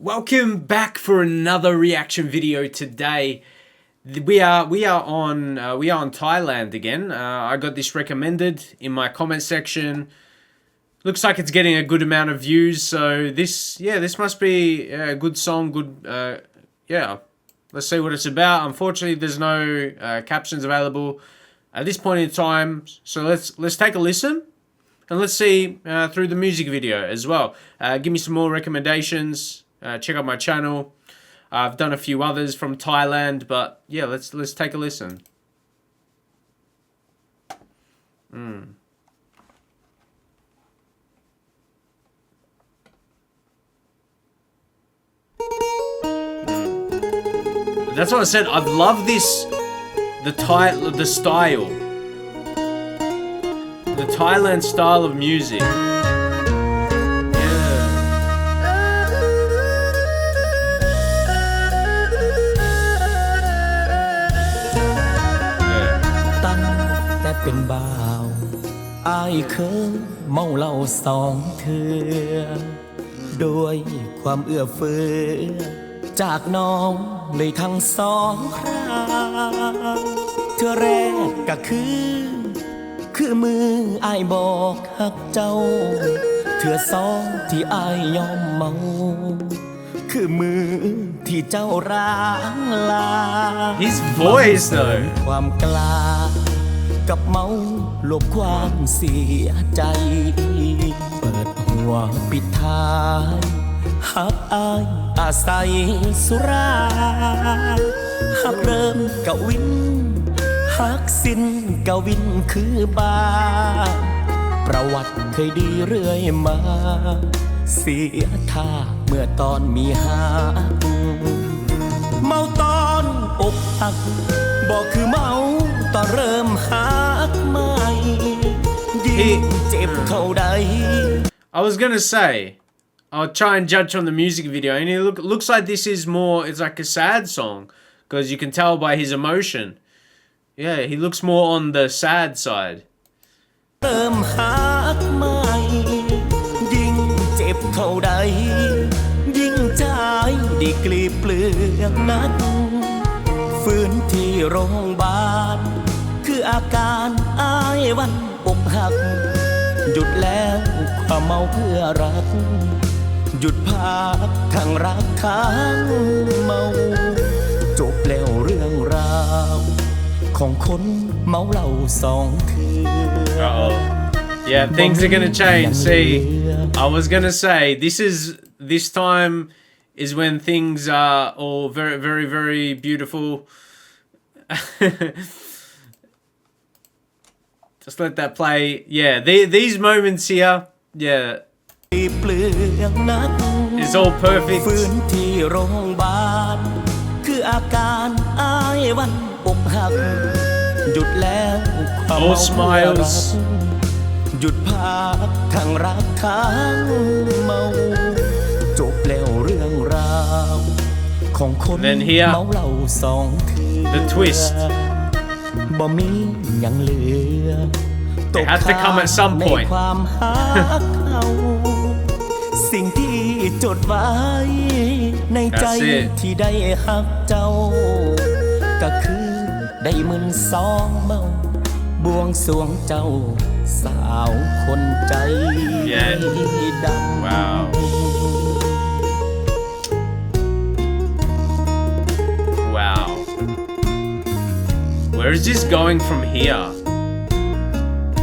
Welcome back for another reaction video today. We are we are on uh, we are on Thailand again. Uh, I got this recommended in my comment section. Looks like it's getting a good amount of views. So this yeah this must be a good song. Good uh, yeah. Let's see what it's about. Unfortunately, there's no uh, captions available at this point in time. So let's let's take a listen and let's see uh, through the music video as well. Uh, give me some more recommendations. Uh, check out my channel. I've done a few others from Thailand, but yeah, let's let's take a listen. Mm. Mm. That's what I said. I love this, the Thai, the style, the Thailand style of music. เป็นบ่าวอายเคยเมาเหล้าสองเทือด้วยความเอื้อเฟื้อ จากน้องเลยทั้งสองครางเธอแรกก็คือ คือมืออายบอกหักเจ้า เธอสองที่อายยอมเมา คือมือที่เจ้าร้างลา His voice though. ความกล้า กับเมาหลบความเสียใจ เปิดหัวปิดท้ายหักอายอาศัยสุราหักเริ่มกะวินหักสิ้นกะวินคือบา ประวัติเคยดีเรื่อยมา เสียท่าเมื่อตอนมีหาเมาตอนอกหักบอกคือเมาตอนเริ่ม ยิ่งเจ็บเท่าใด I was gonna say, I'll try and judge from the music video, and it look, looks like this is more. It's like a sad song because you can tell by his emotion. Yeah, he looks more on the sad side. เริ่มหักใหม่ยิ่งเจ็บเท่าใด ยิ่งใจดีกลีบเปลือกนัก ฟื้นที่โรงพยาบาล คืออาการอายวัน อกหัก หยุดแล้วความเมาเพื่อรัก หยุดพักทั้งรักทั้งเมา จบแล้วเรื่องราว ของคนเมาเหล้าสองเทือ Uh oh. Yeah, things are gonna change. See, I was gonna say this is this time is when things are all very, very, very beautiful. Just let that play. Yeah, the, these moments here. Yeah, เปลือกนัก it's all perfect. ฟื้นที่โรงพยาบาลคืออาการอายวันอกหัก หยุดแล้วความ All เมาเพื่อรั smiles กหยุดพักทั้งรักทั้งเมา จบแล้วเรื่องราว ของคน Then here เมาเหล้าสองเทือ The twist. บ่มีหยังเหลือ It had to come at some ใน point. ความหักเขาสิ่งที่จดไว้ ในใจ That's it. ที่ได้หักเจ้า ก็คือได้หมื่นสองเมาบวงสรวงเจ้า สาวคนใจ Yeah. ดำ Wow. Wow. Where is this going from here?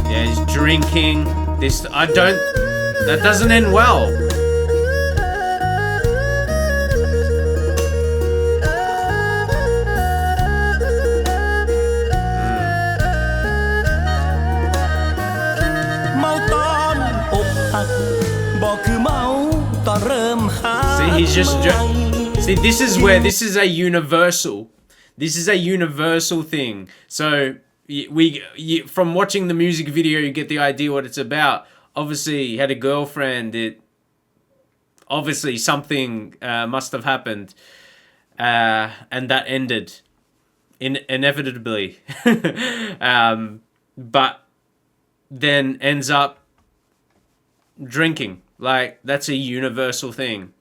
he's drinking. This I don't. That doesn't end well. Hmm. See, he's just. See, this is where this is a universal. This is a universal thing. So we, y from watching the music video, you get the idea what it's about. Obviously, he had a girlfriend. It obviously something uh, must have happened, uh, and that ended in inevitably. um, but then ends up drinking. Like that's a universal thing.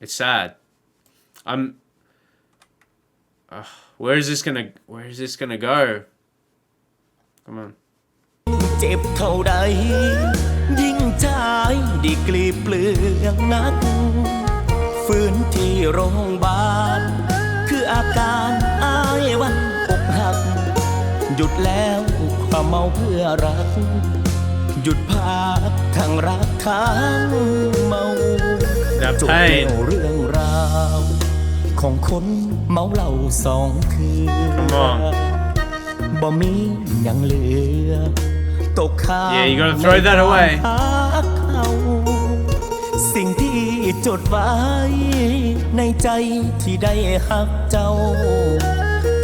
It's sad. I'm. Uh, where is this gonna? Where is this gonna go? Come on. เจ็บเท่าใดยิ่งใจดีกลีเปลืองนัก ฟื้นที่โรงพยาบาล คืออาการอายวันอกหัก หยุดแล้วความเมาเพื่อรัก หยุดพักทางรักทางเมา That จบแล้ว pain. เรื่องราว ของคน เมาเหล้าสองคืน Come on. บ่มีหยังเหลือ ตกค้าง Yeah, you gotta throw that away. ในความรักเขาสิ่งที่จดไว้ ในใจที่ได้หักเจ้า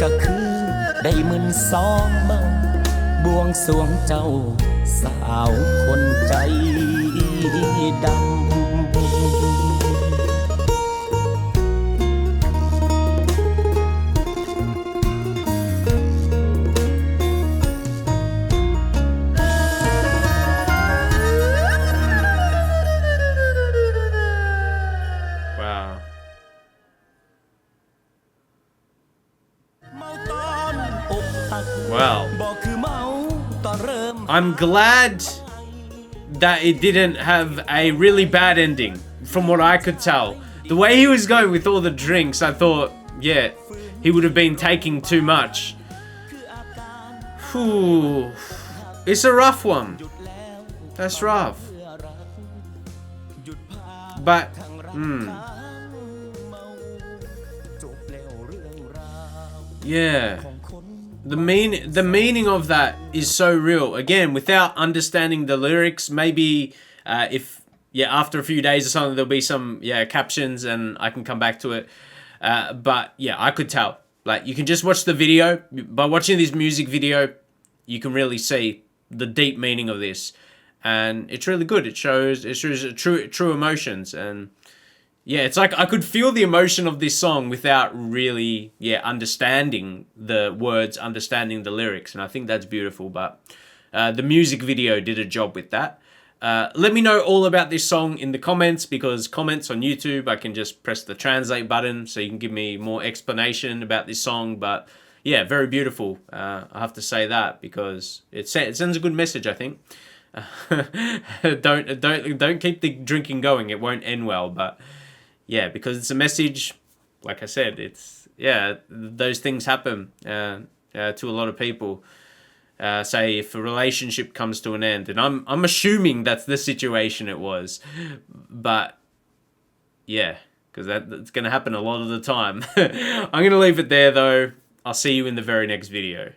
ก็คือได้มึนสองเมาบวงสรวงเจ้า สาวคนใจดำ Wow. I'm glad that it didn't have a really bad ending, from what I could tell. The way he was going with all the drinks, I thought, yeah, he would have been taking too much. Whew. It's a rough one. That's rough. But, hmm. Yeah the mean the meaning of that is so real. Again, without understanding the lyrics, maybe uh, if yeah, after a few days or something, there'll be some yeah captions, and I can come back to it. Uh, but yeah, I could tell. Like you can just watch the video by watching this music video, you can really see the deep meaning of this, and it's really good. It shows it shows true true emotions and yeah, it's like I could feel the emotion of this song without really, yeah, understanding the words, understanding the lyrics, and I think that's beautiful. But uh, the music video did a job with that. Uh, let me know all about this song in the comments because comments on YouTube, I can just press the translate button so you can give me more explanation about this song. But yeah, very beautiful. Uh, I have to say that because it, it sends a good message. I think. don't don't don't keep the drinking going. It won't end well. But yeah, because it's a message. Like I said, it's yeah, those things happen uh, uh, to a lot of people. Uh, say if a relationship comes to an end, and I'm I'm assuming that's the situation it was, but yeah, because that, that's going to happen a lot of the time. I'm going to leave it there though. I'll see you in the very next video.